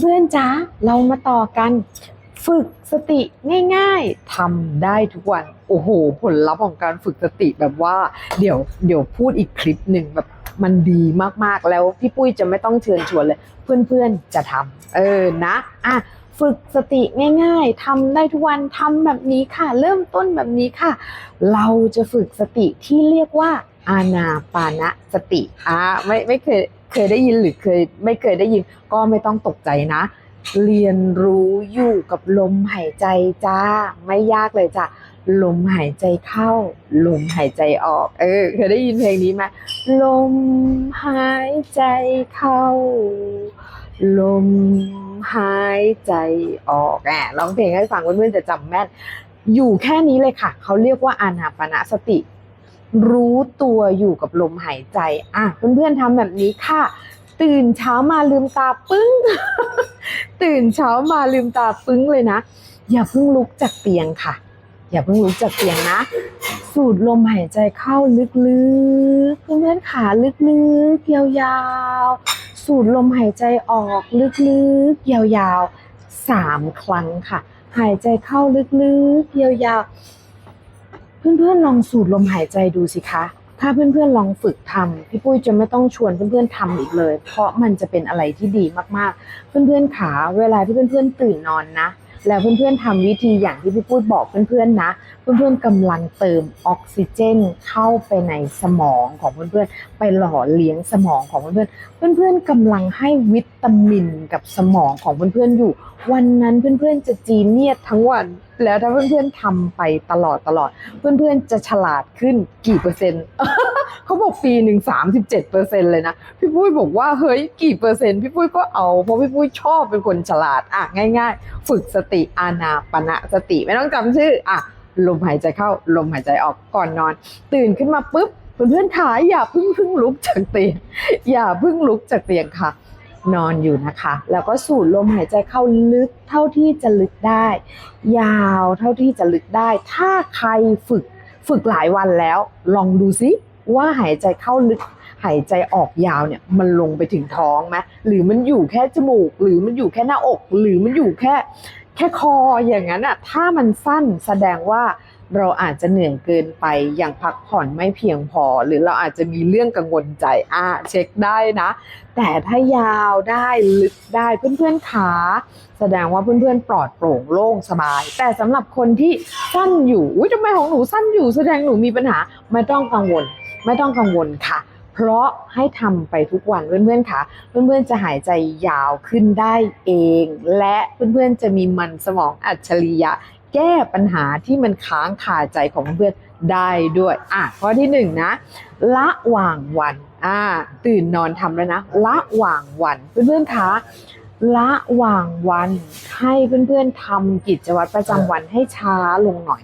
เพื่อนๆจ้าเรามาต่อกัน ฝึกสติง่าย ๆทำได้ทุกวัน โอ้โห ผลลัพธ์ของการฝึกสติแบบว่า เดี๋ยวเดี๋ยวพูดอีกคลิปหนึ่งแบบมันดีมากๆแล้วพี่ปุ้ยจะไม่ต้องเชิญชวนเลย เพื่อนๆจะทำเออนะอะฝึกสติง่ายๆทำได้ทุกวันทำแบบนี้ค่ะ เริ่มต้นแบบนี้ค่ะ เราจะฝึกสติที่เรียกว่าอานาปานสติอะไม่ไม่เคย เคยได้ยินหรือเคยไม่เคยได้ยิน ก็ไม่ต้องตกใจนะ เรียนรู้อยู่กับลมหายใจจ้า ไม่ยากเลยจ้ะลมหายใจเข้า ลมหายใจออก เออ เคยได้ยินเพลงนี้ไหมลมหายใจเข้า ลมหายใจออกแอบร้องเพลงให้ฟังเพื่อนๆจะจำแม่น อยู่แค่นี้เลยค่ะ เขาเรียกว่าอานาปนาสติ รู้ตัวอยู่กับลมหายใจ อะ เพื่อนๆทำแบบนี้ค่ะ ตื่นเช้ามาลืมตาปึ้ง ตื่นเช้ามาลืมตาปึ้งเลยนะ อย่าเพิ่งลุกจากเตียงค่ะ อย่าเพิ่งลุกจากเตียงนะ สูดลมหายใจเข้าลึกๆ เพื่อนๆขาลึกๆ ยาวๆ สูดลมหายใจออกลึกๆ ยาวๆสามครั้งค่ะ หายใจเข้าลึกๆ ยาวๆ เพื่อนๆลองสูดลมหายใจดูสิคะ ถ้าเพื่อนๆลองฝึกทำพี่ปุ้ยจะไม่ต้องชวนเพื่อนๆทำอีกเลย เพราะมันจะเป็นอะไรที่ดีมากๆ เพื่อนๆขาเวลาที่เพื่อนๆตื่นนอนนะ แล้วเพื่อนๆทำวิธีอย่างที่พี่ปุ้ยบอกเพื่อนๆนะ เพื่อนๆกำลังเติมออกซิเจนเข้าไปในสมองของเพื่อนๆไปหล่อเลี้ยงสมองของเพื่อนๆเพื่อนๆกำลังให้วิตามินกับสมองของเพื่อนๆอยู่ วันนั้นเพื่อนๆจะจีเนียสทั้งวันแล้วถ้าเพื่อนๆทำไปตลอดตลอด เพื่อนๆจะฉลาดขึ้นกี่เปอร์เซ็นต์ เขาบอกปีหนึ่งสามสิบเจ็ดเปอร์เซ็นต์เลยนะ พี่ปุ้ยบอกว่าเฮ้ยกี่เปอร์เซ็นต์พี่ปุ้ยก็เอาเพราะพี่ปุ้ยชอบเป็นคนฉลาดอะง่าย ๆ ฝึกสติอานาปณะสติไม่ต้องจำชื่ออะลมหายใจเข้าลมหายใจออกก่อนนอน ตื่นขึ้นมาปุ๊บเพื่อนๆขาอย่าพึ่งพึ่งลุกจากเตียงอย่าพึ่งลุกจากเตียงค่ะ นอนอยู่นะคะ แล้วก็สูดลมหายใจเข้าลึกเท่าที่จะลึกได้ ยาวเท่าที่จะลึกได้ ถ้าใครฝึกฝึกหลายวันแล้ว ลองดูซิ ว่าหายใจเข้าลึกหายใจออกยาวเนี่ยมันลงไปถึงท้องไหมหรือมันอยู่แค่จมูก หรือมันอยู่แค่หน้าอก หรือมันอยู่แค่แค่คออย่างนั้นอะถ้ามันสั้นแสดงว่าเราอาจจะเหนื่อยเกินไปอยังพักผ่อนไม่เพียงพอ หรือเราอาจจะมีเรื่องกังวลใจอะเช็คได้นะ แต่ถ้ายาวได้ลึกได้เพื่อนๆขาแสดงว่าเพื่อนๆ ปลอดโปร่งโล่งสบาย แต่สำหรับคนที่สั้นอยู่อุ้ยทำไมของหนูสั้นอยู่ แสดงหนูมีปัญหาไม่ต้องกังวล ไม่ต้องกังวลค่ะ เพราะให้ทำไปทุกวันเพื่อนๆค่ะ เพื่อนๆจะหายใจยาวขึ้นได้เอง และเพื่อนๆจะมีมันสมองอัจฉริยะ แก้ปัญหาที่มันค้างคาใจของเพื่อนๆได้ด้วยอะข้อที่หนึ่งนะ ละหว่างวันอ่าตื่นนอนทำแล้วนะ ละหว่างวันเพื่อนๆคะละหว่างวันให้เพื่อนๆทำกิจวัตรประจำวันให้ช้าลงหน่อย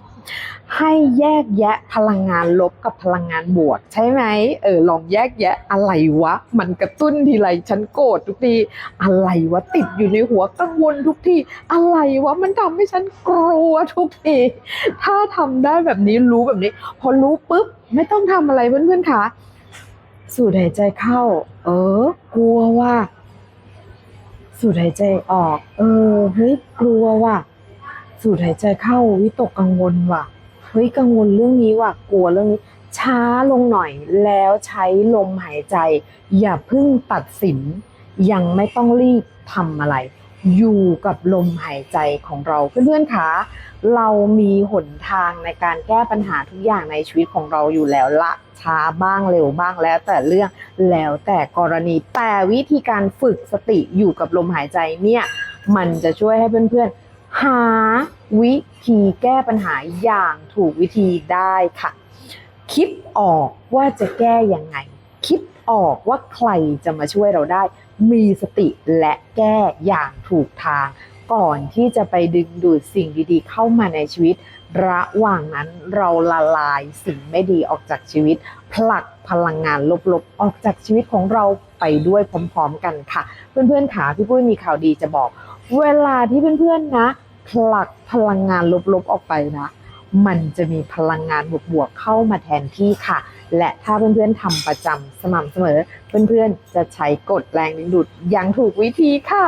ให้แยกแยะพลังงานลบกับพลังงานบวก ใช่ไหมเออลองแยกแยะอะไรวะ มันกระตุ้นทีไรฉันโกรธทุกทีอะไรวะติดอยู่ในหัวกังวลทุกทีอะไรวะมันทำให้ฉันกลัวทุกทีถ้าทำได้แบบนี้รู้แบบนี้ พอรู้ปุ๊บไม่ต้องทำอะไรเพื่อนๆค่ะสูดหายใจเข้า เออ กลัวว่า สูดหายใจออก เออเฮ้ยกลัวว่ะสูดหายใจเข้าวิตกกังวลว่ะ เฮ้ยกังวลเรื่องนี้ว่ะกลัวเรื่องนี้ช้าลงหน่อยแล้วใช้ลมหายใจ อย่าเพิ่งตัดสิน ยังไม่ต้องรีบทำอะไร อยู่กับลมหายใจของเราเพื่อนๆคะเรามีหนทางในการแก้ปัญหาทุกอย่างในชีวิตของเราอยู่แล้วละช้าบ้างเร็วบ้างแล้วแต่เรื่องแล้วแต่กรณีแต่วิธีการฝึกสติอยู่กับลมหายใจเนี่ย มันจะช่วยให้เพื่อนๆ หา วิธีแก้ปัญหาอย่างถูกวิธีได้ค่ะ คิดออกว่าจะแก้ยังไง คิดออกว่าใครจะมาช่วยเราได้ มีสติและแก้อย่างถูกทาง ก่อนที่จะไปดึงดูดสิ่งดีๆ เข้ามาในชีวิต ระหว่างนั้นเราละลายสิ่งไม่ดีออกจากชีวิต ผลักพลังงานลบๆ ออกจากชีวิตของเราไปด้วยพร้อมๆกันค่ะ เพื่อนๆขาพี่ปุ้ยมีข่าวดีจะบอก เวลาที่เพื่อนๆนะ ผลักพลังงานลบๆออกไปนะ มันจะมีพลังงานบวกๆเข้ามาแทนที่ค่ะ และถ้าเพื่อนๆทำประจำสม่ำเสมอ เพื่อนๆจะใช้กฎแรงดึงดูดอย่างถูกวิธีค่ะ